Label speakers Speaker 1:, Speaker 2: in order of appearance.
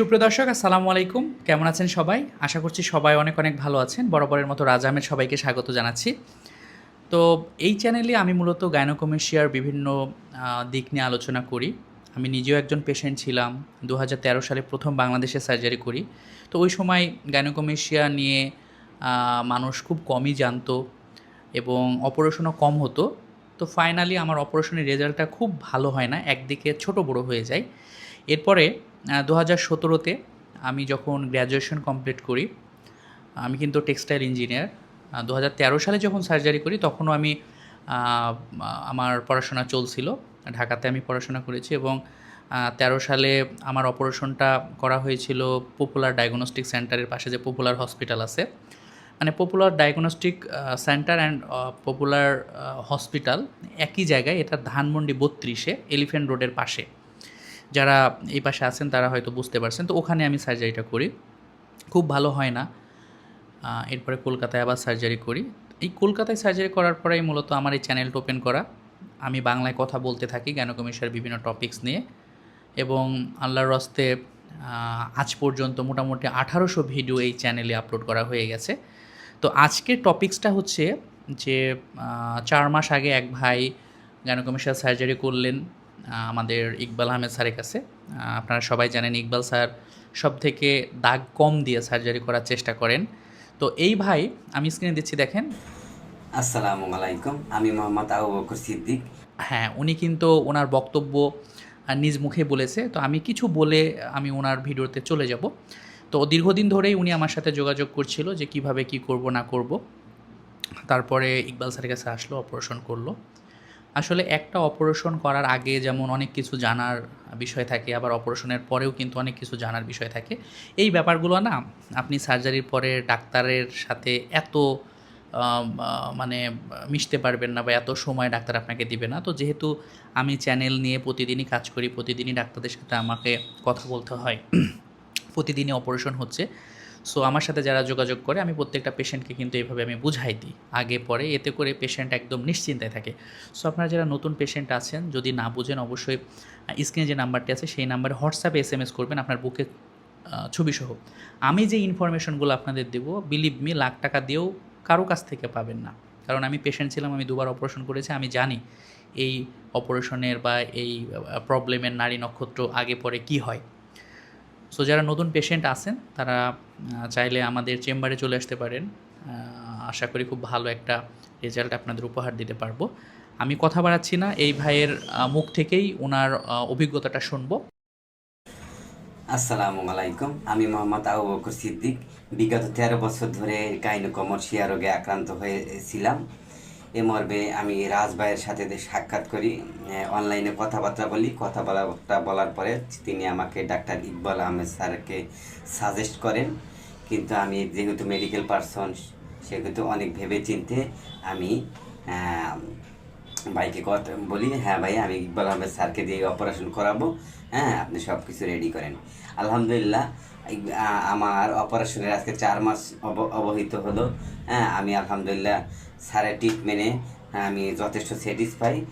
Speaker 1: সুপ্রিয় দর্শক, আসসালামু আলাইকুম। কেমন আছেন সবাই? আশা করছি সবাই অনেক অনেক ভালো আছেন। বরাবরের মতো রাজা আহমেদ সবাইকে স্বাগত জানাচ্ছি। তো এই চ্যানেলে আমি মূলত গাইনোকমেশিয়ার বিভিন্ন দিক নিয়ে আলোচনা করি। আমি নিজেও একজন পেশেন্ট ছিলাম। দু হাজার তেরো সালে প্রথম বাংলাদেশে সার্জারি করি। তো ওই সময় গাইনোকমেশিয়া নিয়ে মানুষ খুব কমই জানতো এবং অপারেশনও কম হতো। তো ফাইনালি আমার অপারেশনের রেজাল্টটা খুব ভালো হয় না। একদিকে ছোট বড় হয়ে যায়। এরপরে দু হাজার সতেরোতে আমি যখন গ্র্যাজুয়েশন কমপ্লিট করি, আমি কিন্তু টেক্সটাইল ইঞ্জিনিয়ার দু হাজার তেরো সালে যখন সার্জারি করি, তখনও আমি আমার পড়াশোনা চলছিল। ঢাকাতে আমি পড়াশোনা করেছি এবং তেরো সালে আমার অপারেশনটা করা হয়েছিল পপুলার ডায়াগনস্টিক সেন্টারের পাশে যে পপুলার হসপিটাল আছে। মানে popular diagnostic centre and popular hospital একই জায়গায়, এটা ধানমন্ডি বত্রিশে এলিফ্যান্ট রোডের পাশে। যারা এই পাশে আছেন তারা হয়তো বুঝতে পারছেন। তো ওখানে আমি সার্জারিটা করি। খুব ভালো হয় না। এরপরে কলকাতায় আবার সার্জারি করি। এই কলকাতায় সার্জারি করার পরেই মূলত আমার এই চ্যানেলটা ওপেন করা। আমি বাংলায় কথা বলতে থাকি জ্ঞানকমিশার বিভিন্ন টপিকস নিয়ে। এবং আল্লাহর রস্তে আজ পর্যন্ত মোটামুটি আঠারোশো ভিডিও এই চ্যানেলে আপলোড করা হয়ে গেছে। তো আজকের টপিক্সটা হচ্ছে যে চার মাস আগে এক ভাই গাইনোকমিশাল সার্জারি করলেন। আমাদের ইকবাল আহমেদ স্যারের কাছে। আপনারা সবাই জানেন ইকবাল স্যার সব থেকে দাগ কম দিয়ে সার্জারি করার চেষ্টা করেন। তো এই ভাই আমি স্ক্রিনে দিচ্ছি দেখেন।
Speaker 2: আসসালামু আলাইকুম আমি মোহাম্মদ আবু বকর সিদ্দিক।
Speaker 1: হ্যাঁ উনি কিন্তু ওনার বক্তব্য নিজ মুখে বলেছে। তো আমি কিছু বলে আমি ওনার ভিডিওতে চলে যাব। তো দীর্ঘদিন ধরেই উনি আমার সাথে যোগাযোগ করছিল যে কীভাবে কি করব না করব। তারপরে ইকবাল স্যারের কাছে আসলো অপারেশন করল। আসলে একটা অপারেশন করার আগে যেমন অনেক কিছু জানার বিষয় থাকে, আবার অপারেশনের পরেও কিন্তু অনেক কিছু জানার বিষয় থাকে। এই ব্যাপারগুলো না, আপনি সার্জারির পরে ডাক্তারের সাথে এত মানে মিশতে পারবেন না বা এত সময় ডাক্তার আপনাকে দিবে না। তো যেহেতু আমি চ্যানেল নিয়ে প্রতিদিনই কাজ করি, প্রতিদিনই ডাক্তারদের সাথে আমাকে কথা বলতে হয়, প্রতিদিনই অপারেশন হচ্ছে সো আমার সাথে যারা যোগাযোগ করে, আমি প্রত্যেকটা পেশেন্টকে কিন্তু এইভাবে আমি বুঝাই দিই। আগে, পরে, এতে করে পেশেন্ট একদম নিশ্চিন্তায় থাকে। সো আপনারা যারা নতুন পেশেন্ট আছেন, যদি না বুঝেন, অবশ্যই স্ক্রিনে যে নাম্বারটি আছে, সেই নাম্বারে হোয়াটসঅ্যাপে এস এম এস করবেন, আপনার বুকে ছবি সহ। আমি যে ইনফরমেশনগুলো আপনাদের দেবো বিলিভ মি লাখ টাকা দিয়েও কারও কাছ থেকে পাবেন না। কারণ আমি পেশেন্ট ছিলাম, আমি দুবার অপারেশন করেছি, আমি জানি এই অপারেশনের বা এই প্রবলেমের নারী নক্ষত্র আগে, পরে কি হয়। সো যারা নতুন পেশেন্ট আছেন, তারা চাইলে আমাদের চেম্বারে চলে আসতে পারেন। আশা করি খুব ভালো একটা রেজাল্ট আপনাদের উপহার দিতে পারব। আমি কথা বাড়াচ্ছি না, এই ভাইয়ের মুখ থেকেই ওনার অভিজ্ঞতাটা শুনব।
Speaker 2: আসসালামু আলাইকুম, আমি মোহাম্মদ আবু বকর সিদ্দিক। বিগত তেরো বছর ধরে গাইনোকমর্ষিয়া রোগে আক্রান্ত হয়েছিলাম। এ মর্মে আমি রাজ ভাইয়ের সাথে সাক্ষাৎ করি অনলাইনে কথাবার্তা বলি। কথাবার্তা বলার পরে তিনি আমাকে ডাক্তার ইকবাল আহমেদ স্যারকে সাজেস্ট করেন। কিন্তু আমি যেহেতু মেডিকেল পার্সন সেহেতু অনেক ভেবে চিনতে আমি ভাইকে কথা বলি হ্যাঁ ভাই, আমি ইকবাল আহমেদ স্যারকে দিয়ে অপারেশন করাবো। হ্যাঁ আপনি সব কিছু রেডি করেন। আলহামদুলিল্লাহ আমার অপারেশনের আজকে চার মাস অব- অবহিত হলো। হ্যাঁ আমি আলহামদুলিল্লাহ স্যারের ট্রিটমেন্টে আমি যথেষ্ট স্যাটিসফাই